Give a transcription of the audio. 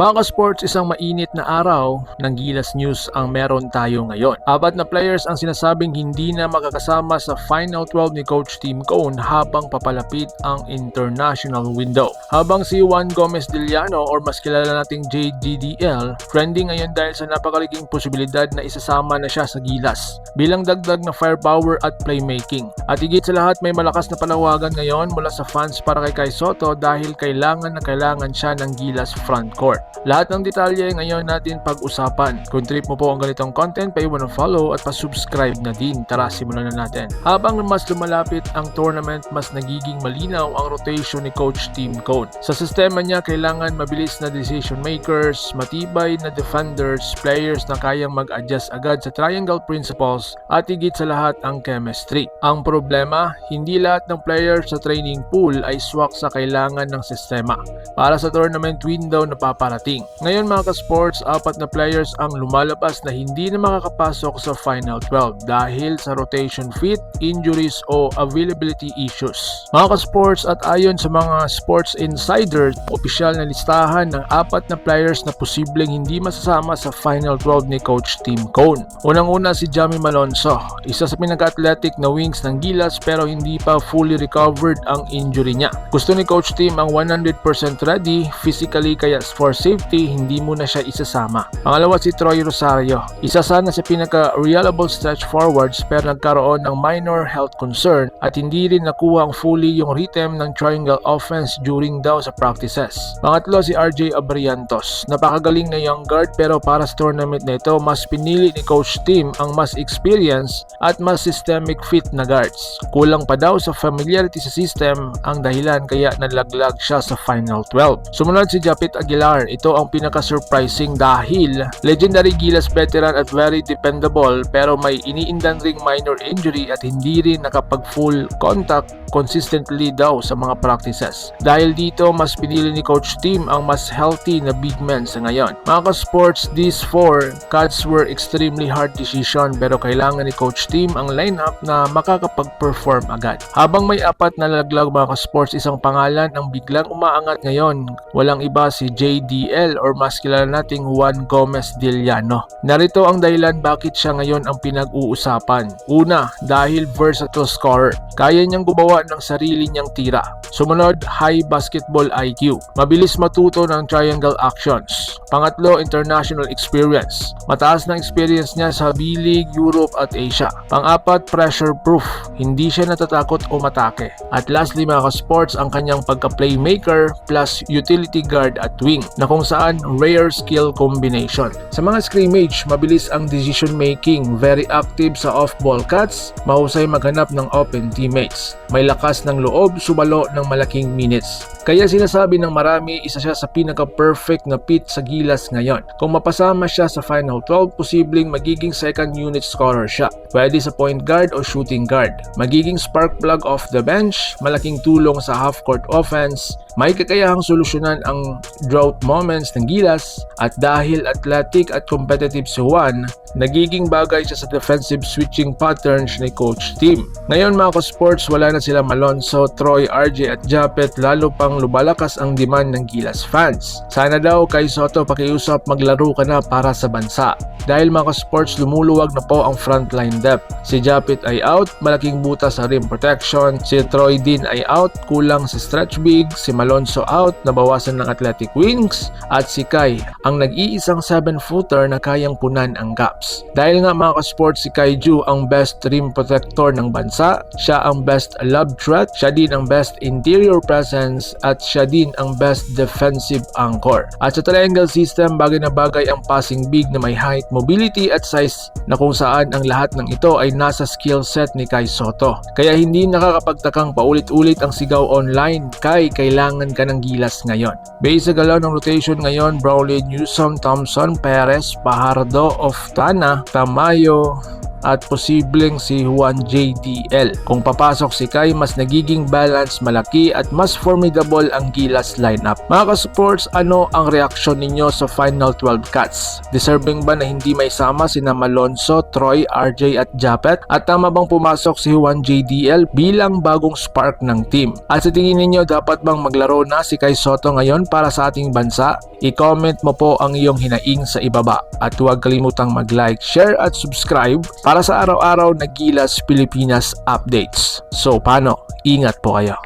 Mga ka-sports, isang mainit na araw ng Gilas News ang meron tayo ngayon. Apat na players ang sinasabing hindi na makakasama sa Final 12 ni Coach Tim Cone habang papalapit ang international window. Habang si Juan Gomez Diliano or mas kilala nating JGDL, trending ngayon dahil sa napakalaking posibilidad na isasama na siya sa Gilas bilang dagdag na firepower at playmaking. At higit sa lahat may malakas na panawagan ngayon mula sa fans para kay Kai Soto dahil kailangan na kailangan siya ng Gilas front court. Lahat ng detalye ngayon natin pag-usapan. Kung trip mo po ang ganitong content, paiwan ng follow at pa-subscribe na din. Tara, simulan na natin. Habang mas lumalapit ang tournament, mas nagiging malinaw ang rotation ni Coach Tim Cone. Sa sistema niya, kailangan mabilis na decision makers, matibay na defenders, players na kayang mag-adjust agad sa triangle principles at higit sa lahat ang chemistry. Ang problema, hindi lahat ng players sa training pool ay swak sa kailangan ng sistema. Para sa tournament window na paparating, ngayon mga ka-sports, apat na players ang lumalabas na hindi na makakapasok sa Final 12 dahil sa rotation fit, injuries o availability issues. Mga ka-sports at ayon sa mga sports insiders, opisyal na listahan ng apat na players na posibleng hindi masasama sa Final 12 ni Coach Tim Cone. Unang-una si Jamie Malonzo, isa sa pinaka-athletic na wings ng Gilas pero hindi pa fully recovered ang injury niya. Gusto ni Coach Tim ang 100% ready physically kaya for safety hindi mo na siya isasama. Pangalawa si Troy Rosario, isa sana sa pinaka-reliable stretch forwards pero nagkaroon ng minor health concern at hindi rin nakuha ang fully yung rhythm ng triangle offense during daw sa practices. Pangatlo si RJ Abriantos, napakagaling na young guard pero para sa tournament na ito mas pinili ni Coach Tim ang mas experienced at mas systemic fit na guards. Kulang pa daw sa familiarity sa system ang dahilan kaya nalaglag siya sa Final 12. Sumunod si Japit Aguilar, ito ang pinaka-surprising dahil legendary Gilas veteran at very dependable pero may iniindan ring minor injury at hindi rin nakapag full contact consistently daw sa mga practices. Dahil dito, mas pinili ni Coach Tim ang mas healthy na big men sa ngayon. Mga ka-sports, these four cuts were extremely hard decision pero kailangan ni Coach Tim ang lineup na makakapag-perform agad. Habang may apat na laglag mga ka-sports, isang pangalan ang biglang umaangat ngayon. Walang iba si JDL or mas kilala nating Juan Gomez Diliano. Narito ang dahilan bakit siya ngayon ang pinag-uusapan. Una, dahil versatile scorer. Kaya niyang gumawa ng sarili niyang tira. Sumunod, high basketball IQ. Mabilis matuto ng triangle actions. Pangatlo, international experience. Mataas na experience niya sa bilig, Europe at Asia. Pang-apat, pressure proof. Hindi siya natatakot o matake. At lastly mga ka-sports, ang kanyang pagka-playmaker plus utility guard at wing na kung saan rare skill combination. Sa mga scrimmage, mabilis ang decision making, very active sa off-ball cuts, mahusay maghanap ng open teammates. May lakas ng loob, subalo ng malaking minutes. Kaya sinasabi ng marami, isa siya sa pinaka-perfect na fit sa Gilas ngayon. Kung mapasama siya sa Final 12, posibleng magiging second unit scorer siya. Pwede sa point guard o shooting guard. Magiging spark plug off the bench, malaking tulong sa half-court offense, may kakayahang solusyonan ang drought moments ng Gilas at dahil athletic at competitive si Juan, nagiging bagay siya sa defensive switching patterns ni Coach Tim. Ngayon mga ka-sports, wala na sila Malonzo, Troy, RJ at Japet lalo pang lubalakas ang demand ng Gilas fans. Sana daw kay Soto pakiusap maglaro ka na para sa bansa. Dahil mga ka-sports lumuluwag na po ang frontline depth. Si Japet ay out, malaking buta sa rim protection. Si Troy din ay out, kulang sa stretch big. Si Malonzo out, nabawasan ng athletic wings. At si Kai, ang nag-iisang 7-footer na kayang punan ang gaps. Dahil nga mga ka-sports si Kaiju ang best rim protector ng bansa, siya ang best lob threat, siya din ang best interior presence, at siya din ang best defensive anchor. At sa triangle system, bagay na bagay ang passing big na may height, mobility at size na kung saan ang lahat ng ito ay nasa skill set ni Kai Soto. Kaya hindi nakakapagtakang paulit-ulit ang sigaw online, Kai, kailangan ka ng gilas ngayon. Based sa galaw ng rotation ngayon, Brownlee, Newsom, Thompson, Perez, Pajardo, Oftana, Tamayo, at posibleng si Juan JDL. Kung papasok si Kai, mas nagiging balance malaki at mas formidable ang Gilas lineup. Mga ka-sports, ano ang reaksyon ninyo sa Final 12 cuts? Deserving ba na hindi may sama sina Malonzo, Troy, RJ at Japet? At tama bang pumasok si Juan JDL bilang bagong spark ng team? At sa tingin ninyo, dapat bang maglaro na si Kai Soto ngayon para sa ating bansa? I-comment mo po ang iyong hinaing sa ibaba. At huwag kalimutang mag-like, share at subscribe para sa araw-araw na Gilas Pilipinas updates. So paano? Ingat po kayo.